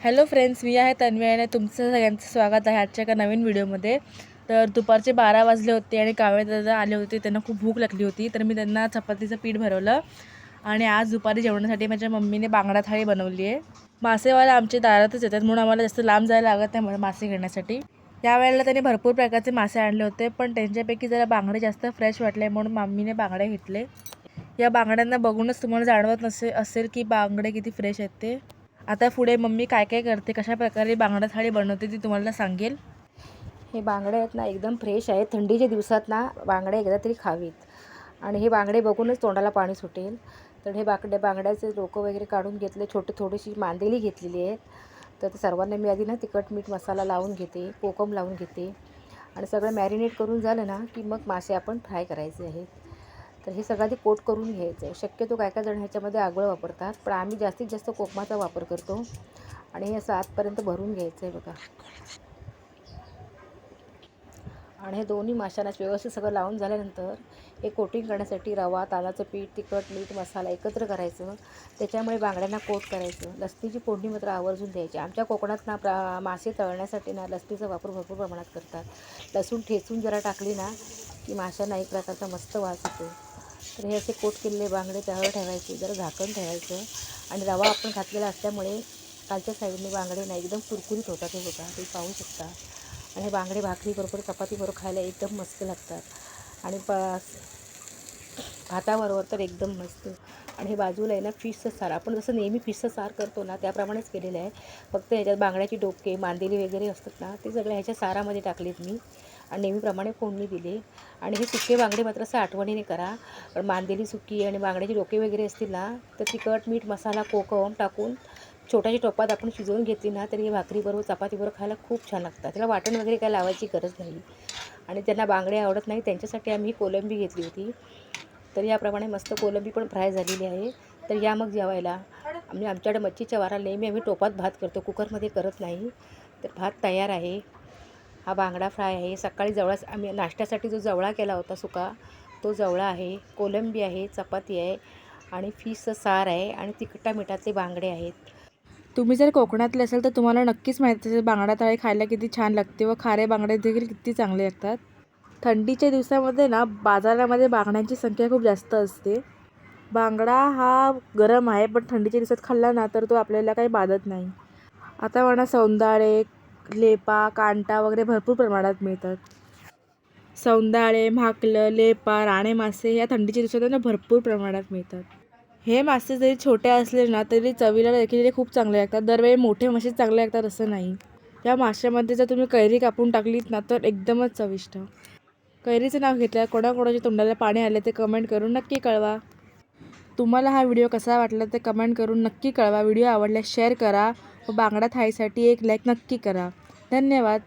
Hello friends मी आहे तन्वी आणि तुमचं सगळ्यांचं स्वागत आहे आजच्या एका नवीन व्हिडिओमध्ये. तर दुपारचे बारा वाजले होते आणि कावळे दादा आले होते त्यांना खूप भूक लागली होती. तर मी त्यांना चपातीचं पीठ भरवलं आणि आज दुपारी जेवणासाठी माझ्या मम्मीने बांगडा थाळी बनवली आहे. मासेवाले आमच्या दारातच येतात म्हणून आम्हाला जास्त लांब जायला लागत नाही म्हणून मासे घेण्यासाठी. त्यावेळेला त्यांनी भरपूर प्रकारचे मासे आणले होते पण त्यांच्यापैकी जरा बांगडे जास्त फ्रेश वाटले म्हणून मम्मीने बांगडे घेतले. या बांगड्यांना बघूनच तुम्हाला जाणवत नसे असेल की बांगडे किती फ्रेश आहेत ते. आता पुढे मम्मी काय काय करते कशा प्रकारे बांगडा थाळी बनवते ती तुम्हाला सांगेल. हे बांगडे आहेत ना एकदम फ्रेश आहेत. थंडीच्या दिवसात ना बांगडे एकदा तरी खावीत. आणि हे बांगडे बघूनच तोंडाला पाणी सुटेल. तर हे बाकडे बांगड्याचे डोकं वगैरे काढून घेतले छोटे थोडीशी मांदेली घेतलेली आहेत. तर ते सर्वांना मी आधी ना तिखट मीठ मसाला लावून घेते कोकम लावून घेते. आणि सगळं मॅरिनेट करून झालं ना की मग मासे आपण फ्राय करायचे आहेत. तर हे सगळं आधी कोट करून घ्यायचं आहे. शक्यतो काय काय जण ह्याच्यामध्ये आगळं वापरतात पण आम्ही जास्तीत जास्त कोकमाचा वापर करतो. आणि हे असं आतपर्यंत भरून घ्यायचं आहे बघा. आणि हे दोन्ही माशांना व्यवस्थित सगळं लावून झाल्यानंतर हे कोटिंग करण्यासाठी रवा तालाचं पीठ तिखट मीठ मसाला एकत्र करायचं. त्याच्यामुळे बांगड्यांना कोट करायचं. लसणीची फोडणी मात्र आवर्जून द्यायची. आमच्या कोकणात ना प्रा मासे तळण्यासाठी ना लसणीचा वापर भरपूर प्रमाणात करतात. लसूण ठेचून जरा टाकली ना की माशांना एक प्रकारचा मस्त वास येतो. तर हे असे कोट केलेले बांगडे त्यावर ठेवायचे जरा झाकण ठेवायचं. आणि रवा आपण घातलेला असल्यामुळे कालच्या साईडने बांगडे नाही एकदम कुरकुरीत होतात हे बघा ते पाहू शकता. आणि हे बांगडे भाकरी चपातीबरोबर चपाती बरोबर खायला एकदम मस्त लागतात. आणि प भाताबरोबर तर एकदम मस्त. आणि हे बाजूला आहे ना फिशचं सार. आपण जसं नेहमी फिशचं सार करतो ना त्याप्रमाणेच केलेलं आहे. फक्त ह्याच्यात बांगड्याची डोके मांदेली वगैरे असतात ना ते सगळं ह्याच्या सारामध्ये टाकलेत मी. आणि नेहमीप्रमाणे फोडणी दिली. आणि हे सुके बांगडे मात्र असं आठवणीने करा. पण मांदेली सुकी आणि बांगड्याचे डोके वगैरे असतील ना तर तिखट मीठ मसाला कोकम टाकून छोट्याच्या टोपात आपण शिजवून घेतली ना तरी हे भाकरीबरोबर चपातीबरोबर खायला खूप छान लागतात. त्याला वाटण वगैरे काय लावायची गरज नाही. आणि त्यांना बांगडे आवडत नाही त्यांच्यासाठी आम्ही कोलंबी घेतली होती. तर याप्रमाणे मस्त कोलंबी पण फ्राय झालेली आहे. तर या मग जेवायला. आम्ही आमच्याकडे मच्छीच्या वारा नेहमी आम्ही टोपात भात करतो. कुकरमध्ये करत नाही. तर भात तयार आहे. हा बांगडा फ्राय आहे. सकाळी जवळाच आम्ही नाश्त्यासाठी जो जवळा केला होता सुका तो जवळा आहे. कोलंबी आहे चपाती आहे आणि फिशचं सार आहे आणि तिखटा मिठाचे बांगडे आहेत. तुम्ही जर कोकणातले असाल तर तुम्हाला नक्कीच माहिती असेल बांगडा तळे खायला किती छान लागते व खारे बांगडे देखील किती चांगले लागतात. थंडीच्या दिवसामध्ये ना बाजारामध्ये बांगड्यांची संख्या खूप जास्त असते. बांगडा हा गरम आहे पण थंडीच्या दिवसात खाल्ला ना तर तो आपल्याला काही बाधत नाही. आता म्हणा सौंदाळे लेपा कांटा वगैरे भरपूर प्रमाणात मिळतात. सौंदाळे म्हाकलं लेपा राणे मासे या थंडीच्या दिवसात ना भरपूर प्रमाणात मिळतात. हे मासे जरी छोटे असले ना तरी चवीला देखील ते खूप चांगले लागतात. दरवेळी मोठे मासे चांगले लागतात असं नाही. या माशामध्ये जर तुम्ही कैरी कापून टाकलीत ना तर एकदमच चविष्ट. कैरीचं नाव घेतलं कोणाकोणाच्या तोंडाला पाणी आले ते कमेंट करून नक्की कळवा. तुम्हाला हा व्हिडिओ कसा वाटला ते कमेंट करून नक्की कळवा. व्हिडिओ आवडल्यास शेअर करा. व बांगडा थाळीसाठी एक लाईक नक्की करा. धन्यवाद.